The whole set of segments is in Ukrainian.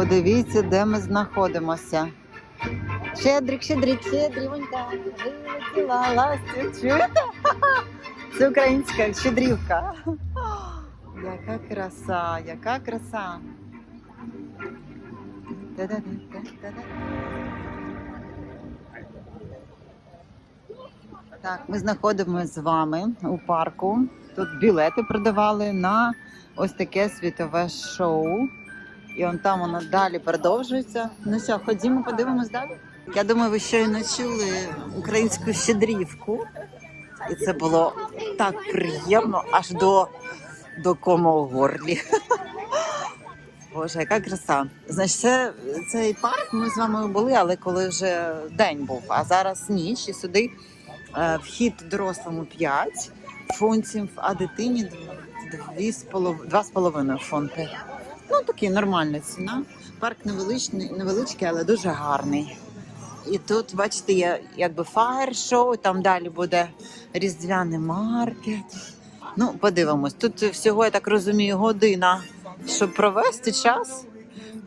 Подивіться, де ми знаходимося. Щедрик, щедрик, щедрівонька, вилетіла ластя. Чуєте? Це українська щедрівка. Яка краса, яка краса. Так, ми знаходимося з вами у парку. Тут білети продавали на ось таке світове шоу. І он там воно далі продовжується. Ну що, ходімо, подивимось далі. Я думаю, ви щойно чули українську щедрівку. І це було так приємно аж до, до кому в горлі. Боже, яка краса. Значить, це, цей парк ми з вами були, але коли вже день був, а зараз ніч, і сюди е, вхід дорослому 5 фунтів, а дитині 2,5 фунти. Ну, такий нормальна ціна. Парк невеличкий, невеличкий, але дуже гарний. І тут, бачите, є якби фаєр-шоу, там далі буде різдвяний маркет. Ну, подивимось. Тут всього, я так розумію, година, щоб провести час.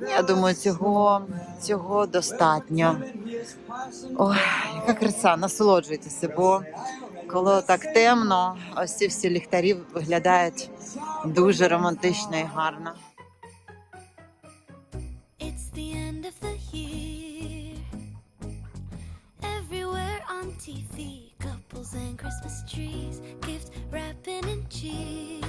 Я думаю, цього, цього достатньо. Ой, яка краса, насолоджуйтеся, бо коли так темно, ось ці всі ліхтарі виглядають дуже романтично і гарно. TV, couples and Christmas trees, gift wrapping and cheer.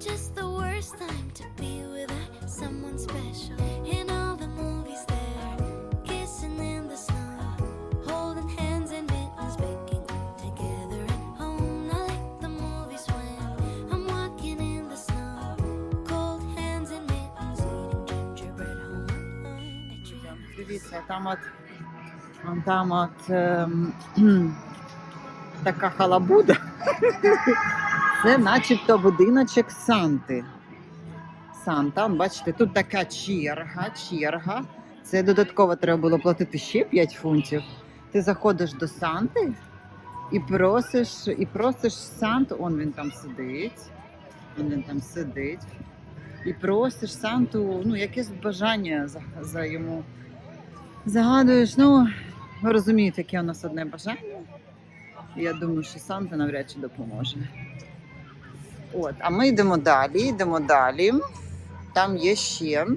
Just the worst time to be without someone special. In all the movies, there, kissing in the snow, holding hands and mittens, baking together at home. Not like the movies when I'm walking in the snow, cold hands and mittens, eating gingerbread home. I dream Дивіться, там от, Там от кхм, така халабуда. Це начебто будиночок Санти. Санта, бачите, тут така черга, черга. Це додатково треба було платити ще 5 фунтів. Ти заходиш до Санти і просиш, і просиш Санту, он він там сидить. Он він там сидить. І просиш Санту, ну, якесь бажання за, за йому загадуєш. Ну, ви розумієте, яке у нас одне бажання. Я думаю, що Санта навряд чи допоможе. От, а ми йдемо далі, йдемо далі. Там є ще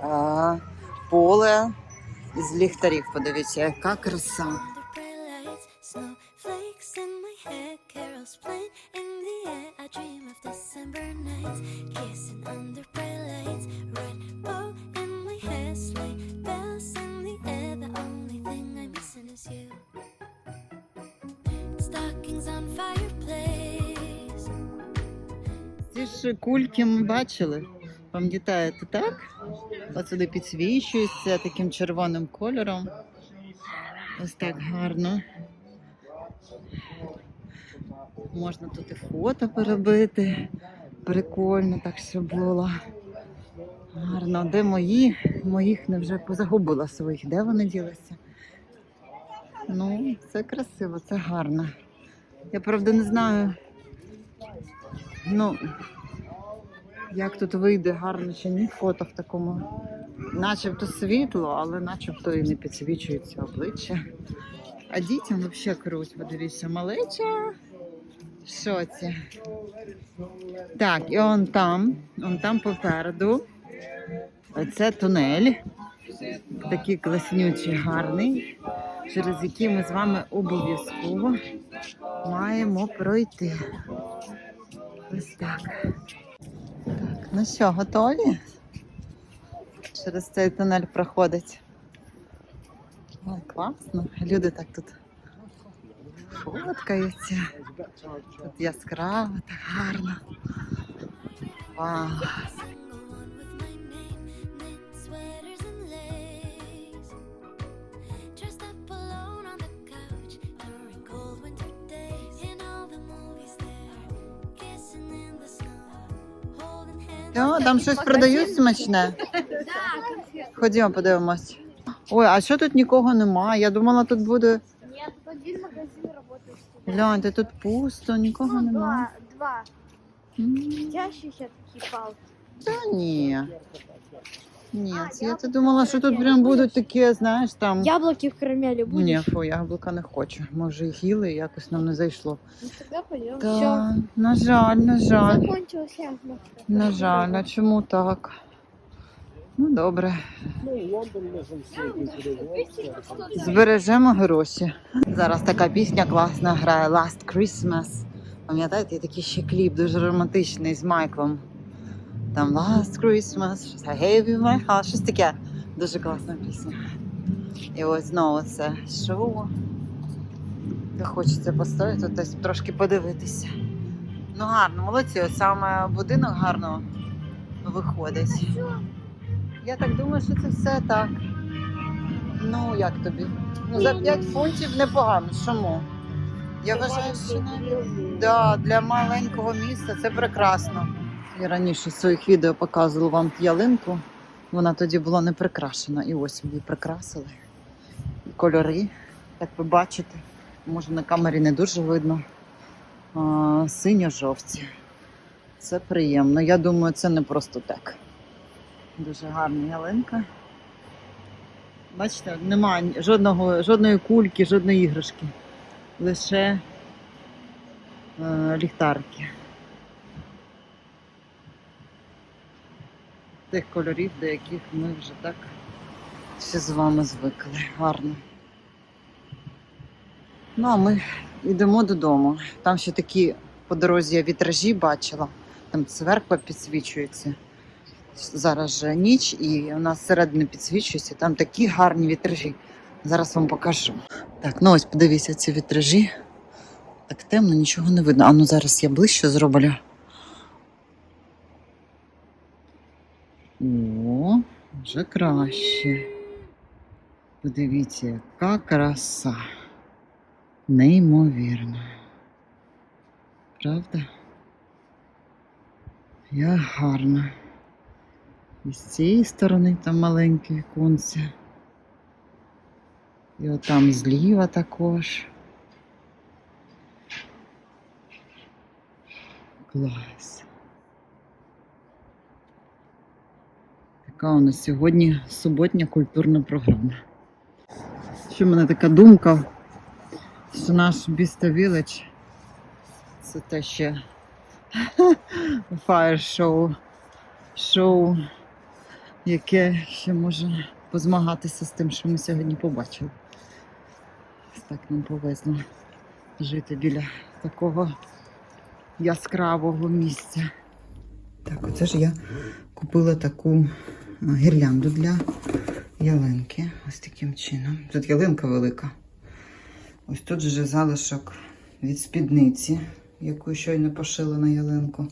а, поле з ліхтарів. Подивіться, яка краса. kissing under bright lights, red ж кульки ми бачили. Пам'ятаєте, так? Ось сюди підсвічується таким червоним кольором. Ось так гарно. Можна тут і фото перебити. Прикольно так все було. Гарно. Де мої? Моїх не вже позагубила своїх. Де вони ділися? Ну, це красиво, це гарно. Я правда не знаю. Ну, як тут вийде гарно чи ні фото в такому. Начебто світло, але начебто і не підсвічується обличчя. А дітям взагалі круть, подивіться, малеча. Що це? Так, і он там, он там попереду. Це тунель. Такий класнючий, гарний, через який ми з вами обов'язково маємо пройти. Ось так. Ну що, готові? Через цей тунель проходить. Ой, класно. Люди так тут фоткаються. Тут яскраво, так гарно. Вау. О, там щось продають смачне. Ходімо, подивимось. Ой, а що тут нікого немає? Я думала, тут буде. Нет, тут один магазин працює. Гляньте, тут пусто, нікого Ну, немає. два. Светящиеся такие палки. Та ні. Ні, це я то думала, що тут прям будуть такі, знаєш, там. Яблоки в карамеле будешь? Ні, фу, яблука не хочу. Ми вже їх їли, якось нам не зайшло. Ну, тогда пойдем. Та, на жаль, на жаль. Закончилось яблоко. На жаль, а чому так? Ну, добре. Збережемо гроші. Зараз така пісня класна грає Last Christmas. Пам'ятаєте, є такий ще кліп, дуже романтичний з Майклом. Там Last Christmas, I gave you my heart, щось таке. Дуже класна пісня. І ось знову це шоу. Хочеться постояти, десь трошки подивитися. Ну гарно, молодці, ось саме будинок гарно виходить. Я так думаю, що це все так. Ну, як тобі? Ну, за 5 фунтів непогано. Чому? Я вважаю, що навіть да, для маленького міста це прекрасно. Я раніше в своїх відео показувала вам ялинку. Вона тоді була не прикрашена. І ось її прикрасили. І кольори, як ви бачите, може на камері не дуже видно. Синьо-жовті. Це приємно. Я думаю, це не просто так. Дуже гарна ялинка. Бачите, немає жодного, жодної кульки, жодної іграшки. Лише е, ліхтарики. Тих кольорів, до яких ми вже так всі з вами звикли. Гарно. Ну, а ми йдемо додому. Там ще такі по дорозі я вітражі бачила. Там церква підсвічується. Зараз же ніч, і у нас всередині підсвічується. Там такі гарні вітражі. Зараз вам покажу. Так, ну ось подивіться ці вітражі. Так темно, нічого не видно. А ну зараз я ближче зроблю. О, вже краще. Подивіться, яка краса. Неймовірно. Правда? Як гарно. І з цієї сторони там маленьке віконце. І отам зліва також. Клас. Така у нас сьогодні суботня культурна програма. Що в мене така думка, що наш Біста Village це те ще фаєр шоу, яке ще може позмагатися з тим, що ми сьогодні побачили. Так нам повезло жити біля такого яскравого місця. Так, оце ж я купила таку гірлянду для ялинки. Ось таким чином. Тут ялинка велика. Ось тут же залишок від спідниці, яку щойно пошила на ялинку.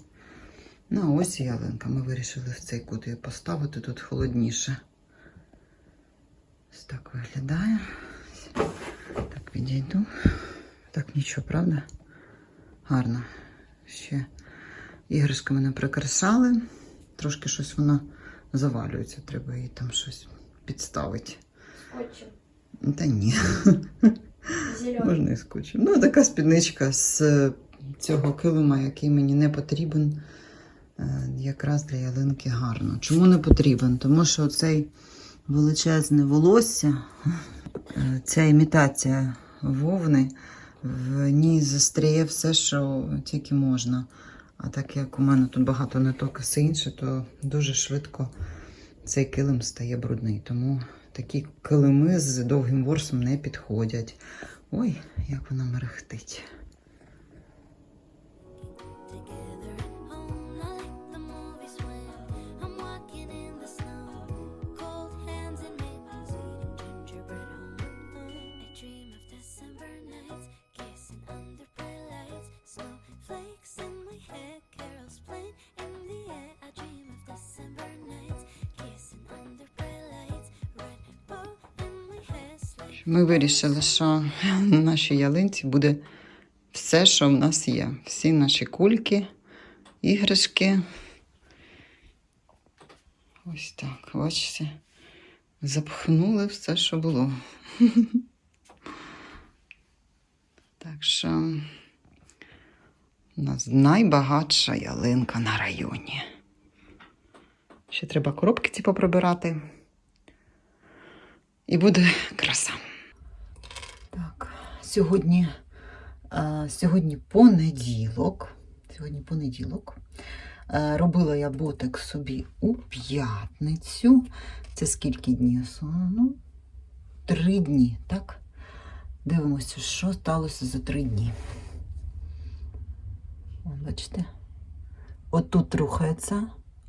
Ну, а ось і ялинка. Ми вирішили в цей кут її поставити, тут холодніше. Ось так виглядає. Так, відійду. Так, нічого, правда? Гарно. Ще іграшками не прикрашали. Трошки щось воно завалюється, треба їй там щось підставити. Скотчем. Та ні. Зеленый. Можна і скотчем. Ну, така спідничка з е, цього килима, який мені не потрібен. е, Якраз для ялинки гарно. Чому не потрібен? Тому що цей величезне волосся, е, ця імітація вовни, в ній застряє все, що тільки можна. А так як у мене тут багато ниток і все інше, то дуже швидко цей килим стає брудний. Тому такі килими з довгим ворсом не підходять. Ой, як вона мерехтить. Ми вирішили, що на нашій ялинці буде все, що в нас є. Всі наші кульки, іграшки. Ось так, бачите. Запхнули все, що було. Так що у нас найбагатша ялинка на районі. Ще треба коробки ці поприбирати. І буде краса. Сьогодні, е, сьогодні понеділок. Сьогодні понеділок. Е, робила я ботек собі у п'ятницю. Це скільки днів? Ну, три дні, так? Дивимося, що сталося за три дні. О, бачите? От тут рухається,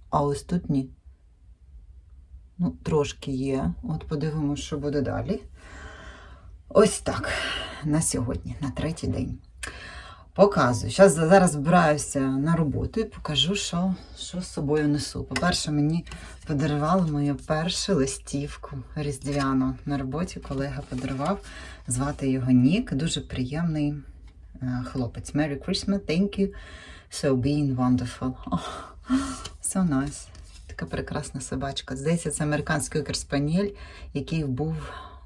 а ось тут ні. Ну, трошки є. От подивимося, що буде далі. Ось так. На сьогодні, на третій день. Показую. Зараз, зараз збираюся на роботу і покажу, що, що з собою несу. По-перше, мені подарували мою першу листівку різдвяну. На роботі колега подарував. Звати його Нік. Дуже приємний е, хлопець. Merry Christmas, thank you. So being wonderful. Oh, so nice. Така прекрасна собачка. Здається, це американський керспанєль, який був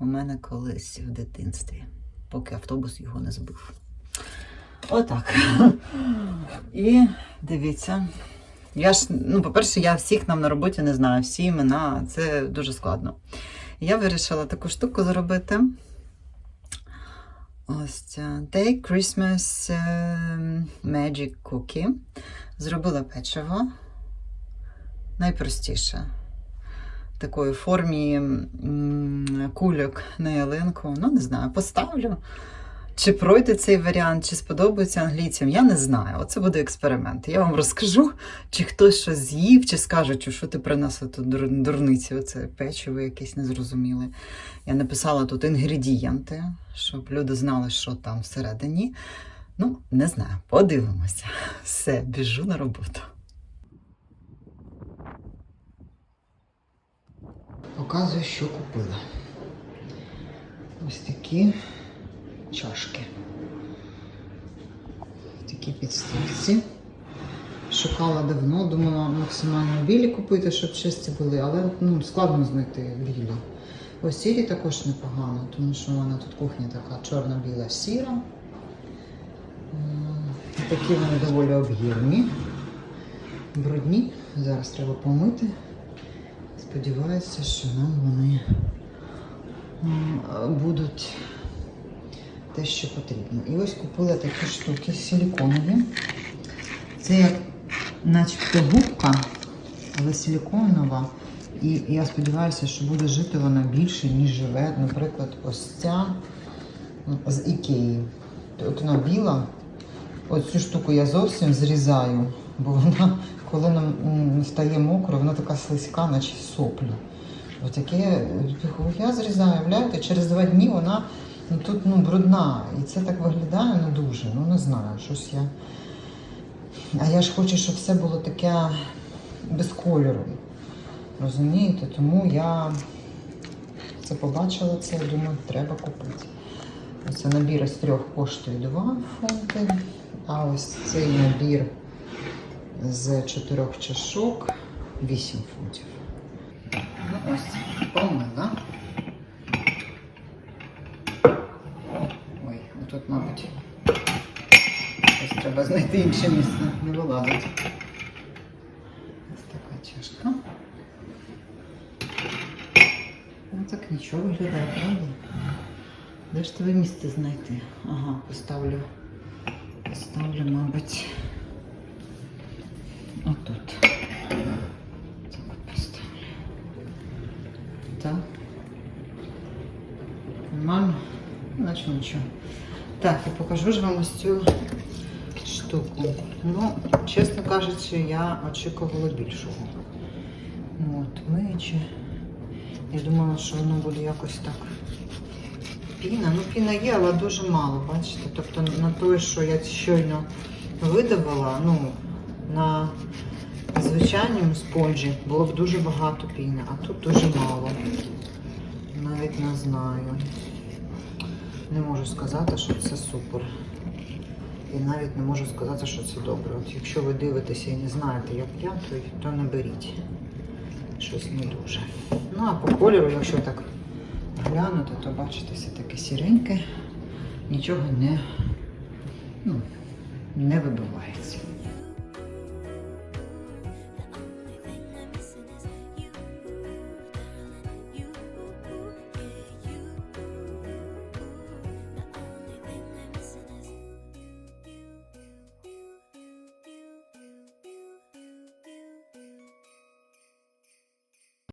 у мене колись в дитинстві, поки автобус його не збив. Отак. І дивіться. Я ж, ну, по-перше, я всіх нам на роботі не знаю, всі імена, це дуже складно. Я вирішила таку штуку зробити. Ось ця Take Christmas е, Magic Cookie. Зробила печиво. Найпростіше. Такої формі кульок на ялинку. Ну, не знаю, поставлю. Чи пройде цей варіант, чи сподобається англійцям, я не знаю. Оце буде експеримент. Я вам розкажу, чи хтось щось з'їв, чи скажуть, що ти принесла тут дур- дурниці, оце печиво якесь незрозуміле. Я написала тут інгредієнти, щоб люди знали, що там всередині. Ну, не знаю, подивимося. Все, біжу на роботу. Показую, що купила. Ось такі чашки. Такі підстильці. Шукала давно, думала максимально білі купити, щоб чисті були, але ну, складно знайти білі. Ось сірі також непогано, тому що в мене тут кухня така чорно-біла сіра. Такі вони доволі об'ємні, брудні. Зараз треба помити. Сподіваюся, що нам вони будуть те, що потрібно. І ось купила такі штуки силіконові. Це як начебто губка, але силіконова. І я сподіваюся, що буде жити вона більше, ніж живе. Наприклад, ось ця з Ікеї. От вона біла. Ось цю штуку я зовсім зрізаю, бо вона, коли нам стає мокро, вона така слизька, наче соплі. Отаке я зрізаю, уявляєте, через два дні вона ну, тут ну, брудна. І це так виглядає не дуже. Ну не знаю, щось я. А я ж хочу, щоб все було таке без кольору. Розумієте? Тому я це побачила це, я думаю, треба купити. Це набір із трьох коштує 2 фунти. А ось цей набір з чотирьох чашок 8 фунтів. Ну ось, помила. Ой, отут, мабуть, ось треба знайти інше місце, не вилазить. Ось така чашка. Ну так нічого виглядає, правда? Де ж тебе місце знайти? Ага, поставлю. Поставлю, мабуть. Отут. Так от поставлю. Так. Нормально? Наче нічого. Так, я покажу ж вам ось цю штуку. Ну, чесно кажучи, я очікувала більшого. От, миючи. Я думала, що воно буде якось так. Піна, ну піна є, але дуже мало, бачите? Тобто на той, що я щойно видавала, ну, на звичайному спонжі було б дуже багато піни, а тут дуже мало. Навіть не знаю. Не можу сказати, що це супер. І навіть не можу сказати, що це добре. От якщо ви дивитеся і не знаєте, як я, то, то не беріть. Щось не дуже. Ну а по кольору, якщо так глянути, то бачите, все таке сіреньке, нічого не, ну, не вибивається.